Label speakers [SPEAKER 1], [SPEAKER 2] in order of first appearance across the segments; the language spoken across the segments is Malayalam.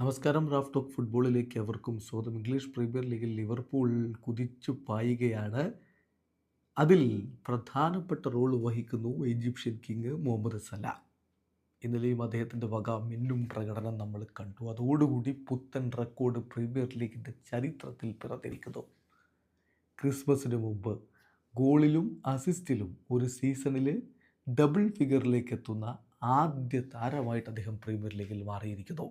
[SPEAKER 1] നമസ്കാരം റാഫ് ടോക്ക് ഫുട്ബോളിലേക്ക് അവർക്കും സ്വാഗതം. ഇംഗ്ലീഷ് പ്രീമിയർ ലീഗിൽ ലിവർപൂൾ കുതിച്ചു പായുകയാണ്. അതിൽ പ്രധാനപ്പെട്ട റോൾ വഹിക്കുന്നു ഈജിപ്ഷ്യൻ കിങ് മുഹമ്മദ് സല. ഇന്നലെയും അദ്ദേഹത്തിന്റെ വക മിന്നും പ്രകടനം നമ്മൾ കണ്ടു. അതോടുകൂടി പുത്തൻ റെക്കോർഡ് പ്രീമിയർ ലീഗിന്റെ ചരിത്രത്തിൽ പിറന്നിരിക്കുന്നു. ക്രിസ്മസിന് മുമ്പ് ഗോളിലും അസിസ്റ്റിലും ഒരു സീസണിൽ ഡബിൾ ഫിഗറിലേക്ക് എത്തുന്ന ആദ്യ താരമായിട്ട് അദ്ദേഹം പ്രീമിയർ ലീഗിൽ മാറിയിരിക്കുന്നു.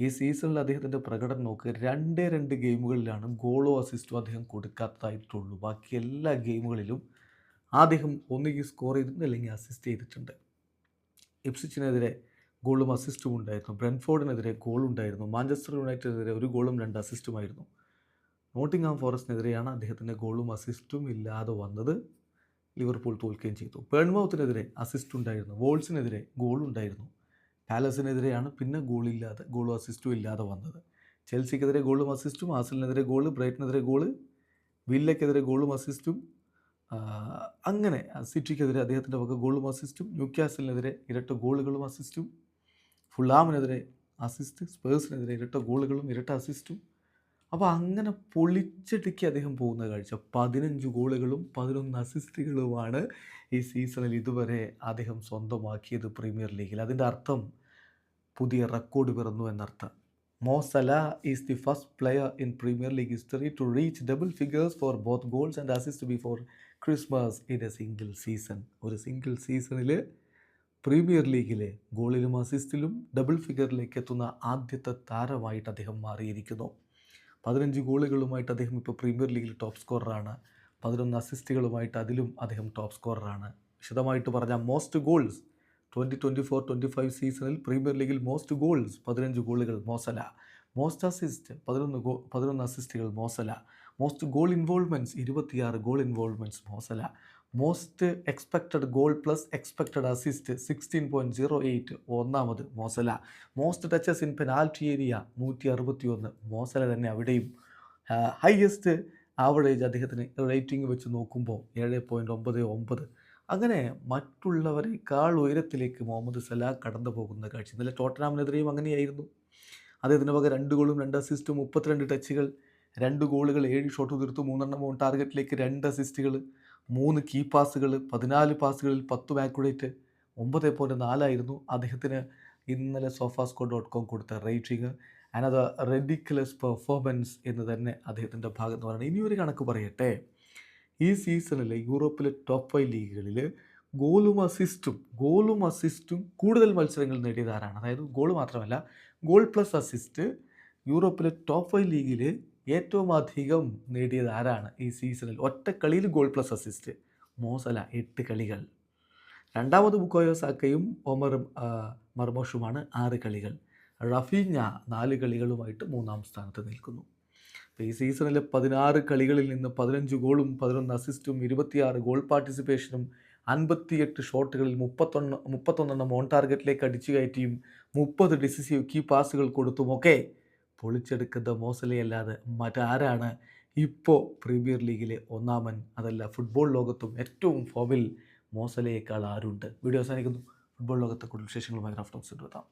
[SPEAKER 1] ഈ സീസണിൽ അദ്ദേഹത്തിന്റെ പ്രകടനം നോക്കുക രണ്ടേ രണ്ട് ഗെയിമുകളിലാണ് ഗോളോ അസിസ്റ്റോ അദ്ദേഹം കൊടുക്കാത്തതായിട്ടുള്ളൂ. ബാക്കി എല്ലാ ഗെയിമുകളിലും അദ്ദേഹം ഒന്നുകിൽ സ്കോർ ചെയ്തിട്ടുണ്ട് അല്ലെങ്കിൽ അസിസ്റ്റ് ചെയ്തിട്ടുണ്ട്. ഇപ്സിച്ചിനെതിരെ ഗോളും അസിസ്റ്റും ഉണ്ടായിരുന്നു. ബ്രെൻഫോർഡിനെതിരെ ഗോളുണ്ടായിരുന്നു മാഞ്ചസ്റ്റർ യുണൈറ്റഡിനെതിരെ ഒരു ഗോളും രണ്ട് അസിസ്റ്റുമായിരുന്നു നോട്ടിംഗ്ഹാം ഫോറസ്റ്റിനെതിരെയാണ് അദ്ദേഹത്തിന്റെ ഗോളും അസിസ്റ്റും ഇല്ലാതെ വന്നത്. ലിവർപൂൾ തോൽക്കുകയും ചെയ്തു. പേൺമൗത്തിനെതിരെ അസിസ്റ്റ് ഉണ്ടായിരുന്നു. വോൾസിനെതിരെ ഗോളുണ്ടായിരുന്നു പാലസിനെതിരെയാണ് പിന്നെ ഗോളില്ലാതെ ഗോളും അസിസ്റ്റും ഇല്ലാതെ വന്നത്. ചെൽസിക്കെതിരെ ഗോളും അസിസ്റ്റും ആസലിനെതിരെ ഗോൾ ബ്രൈറ്റിനെതിരെ ഗോൾ വില്ലയ്ക്കെതിരെ ഗോളും അസിസ്റ്റും അങ്ങനെ സിറ്റിക്കെതിരെ അദ്ദേഹത്തിന്റെ വക ഗോളും അസിസ്റ്റും ന്യൂക്യാസലിനെതിരെ ഇരട്ട ഗോളുകളും അസിസ്റ്റും ഫുള്ളാമിനെതിരെ അസിസ്റ്റ് സ്പേഴ്സിനെതിരെ ഇരട്ട ഗോളുകളും ഇരട്ട അസിസ്റ്റും അപ്പോൾ അങ്ങനെ പൊളിച്ചടുക്കി അദ്ദേഹം പോകുന്ന കാഴ്ച. പതിനഞ്ച് ഗോളുകളും പതിനൊന്ന് അസിസ്റ്റുകളുമാണ് ഈ സീസണിൽ ഇതുവരെ അദ്ദേഹം സ്വന്തമാക്കിയത് പ്രീമിയർ ലീഗിൽ. അതിന്റെ അർത്ഥം പുതിയ റെക്കോർഡ് പിറന്നു എന്നർത്ഥം. Mo Salah is the first player in premier league history to reach double figures for both goals and assist before Christmas in a single season. ഒരു സിംഗിൾ സീസണിൽ പ്രീമിയർ ലീഗിലെ ഗോളിലും അസിസ്റ്റിലും ഡബിൾ ഫിഗറിലേക്ക് എത്തുന്ന ആദ്യത്തെ താരമായിട്ട് അദ്ദേഹം മാറിയിരിക്കുന്നു. പതിനഞ്ച് ഗോളുകളുമായിട്ട് അദ്ദേഹം ഇപ്പോൾ പ്രീമിയർ ലീഗിൽ ടോപ്പ് സ്കോററാണ്. പതിനൊന്ന് അസിസ്റ്റുകളുമായിട്ട് അതിലും അദ്ദേഹം ടോപ്പ് സ്കോററാണ്. വിശദമായിട്ട് പറഞ്ഞാൽ most goals twenty twenty four twenty five സീസണിൽ പ്രീമിയർ ലീഗിൽ മോസ്റ്റ് ഗോൾസ് പതിനഞ്ച് ഗോളുകൾ മോസല. മോസ്റ്റ് അസിസ്റ്റ് പതിനൊന്ന് ഗോ പതിനൊന്ന് അസിസ്റ്റുകൾ Mo Salah. Most goal involvements ഇരുപത്തിയാറ് goal involvements Mo Salah. Most expected goal plus expected assist sixteen point zero eight ഒന്നാമത് Mo Salah. Most touches in penalty area നൂറ്റി അറുപത്തി ഒന്ന് മോസല തന്നെ അവിടെയും. ഹയസ്റ്റ് ആവറേജ് അദ്ദേഹത്തിന് റേറ്റിംഗ് വെച്ച് നോക്കുമ്പോൾ ഏഴ് പോയിന്റ് ഒമ്പത് ഒമ്പത്. അങ്ങനെ മറ്റുള്ളവരെക്കാൾ ഉയരത്തിലേക്ക് മുഹമ്മദ് സലാ കടന്നു പോകുന്ന കാഴ്ച. ഇന്നലെ ടോട്ടനാമിനെതിരെയും അങ്ങനെയായിരുന്നു. അദ്ദേഹത്തിന് പകരം രണ്ട് ഗോളും രണ്ട് അസിസ്റ്റും മുപ്പത്തിരണ്ട് ടച്ചുകൾ രണ്ട് ഗോളുകൾ ഏഴ് ഷോട്ട് തീർത്തു മൂന്നെണ്ണം ടാർഗറ്റിലേക്ക് രണ്ട് അസിസ്റ്റുകൾ മൂന്ന് കീ പാസുകൾ പതിനാല് പാസുകളിൽ പത്തും ആക്യുറേറ്റ് ഒമ്പത് പോയിന്റ് നാലായിരുന്നു അദ്ദേഹത്തിന് ഇന്നലെ സോഫാസ്കോ ഡോട്ട് കോം കൊടുത്ത റേറ്റിംഗ് ആൻഡ് അത് റെഡിക്കുലസ് പെർഫോമൻസ് എന്ന് തന്നെ അദ്ദേഹത്തിന്റെ ഭാഗത്ത് പറയുന്നത് ഇനിയൊരു കണക്ക് പറയട്ടെ. ഈ സീസണിലെ യൂറോപ്പിലെ ടോപ്പ് ഫൈവ് ലീഗുകളിൽ ഗോളും അസിസ്റ്റും ഗോളും അസിസ്റ്റും കൂടുതൽ മത്സരങ്ങൾ നേടിയതാരാണ്? അതായത് ഗോൾ മാത്രമല്ല ഗോൾ പ്ലസ് അസിസ്റ്റ് യൂറോപ്പിലെ ടോപ്പ് ഫൈവ് ലീഗിൽ ഏറ്റവും അധികം നേടിയത് ആരാണ് ഈ സീസണിൽ? ഒറ്റ കളിയിൽ ഗോൾ പ്ലസ് അസിസ്റ്റ്. മോസല എട്ട് കളികൾ. രണ്ടാമത് ബുക്കോയോ സാക്കയും ഒമറും മർമോഷുമാണ് ആറ് കളികൾ. റഫീഞ്ഞ നാല് കളികളുമായിട്ട് മൂന്നാം സ്ഥാനത്ത് നിൽക്കുന്നു. ഈ സീസണിലെ പതിനാറ് കളികളിൽ നിന്ന് പതിനഞ്ച് ഗോളും പതിനൊന്ന് അസിസ്റ്റും ഇരുപത്തിയാറ് ഗോൾ പാർട്ടിസിപ്പേഷനും അൻപത്തിയെട്ട് ഷോട്ടുകളിൽ മുപ്പത്തൊന്ന് മുപ്പത്തൊന്നെണ്ണം ഓൺ ടാർഗറ്റിലേക്ക് അടിച്ചു കയറ്റിയും മുപ്പത് ഡിസിസീവ് കീ പാസുകൾ കൊടുത്തുമൊക്കെ പൊളിച്ചെടുക്കുന്ന മോസലയല്ലാതെ മറ്റാരാണ് ഇപ്പോൾ പ്രീമിയർ ലീഗിലെ ഒന്നാമൻ? അതല്ല ഫുട്ബോൾ ലോകത്തും ഏറ്റവും ഫോമിൽ മോസലയേക്കാൾ ആരുണ്ട്? വീഡിയോ അവസാനിക്കുന്നു. ഫുട്ബോൾ ലോകത്തെ കൂടുതൽ വിശേഷങ്ങളുമായി റാഫ്റ്റോക്സ് എടുത്താം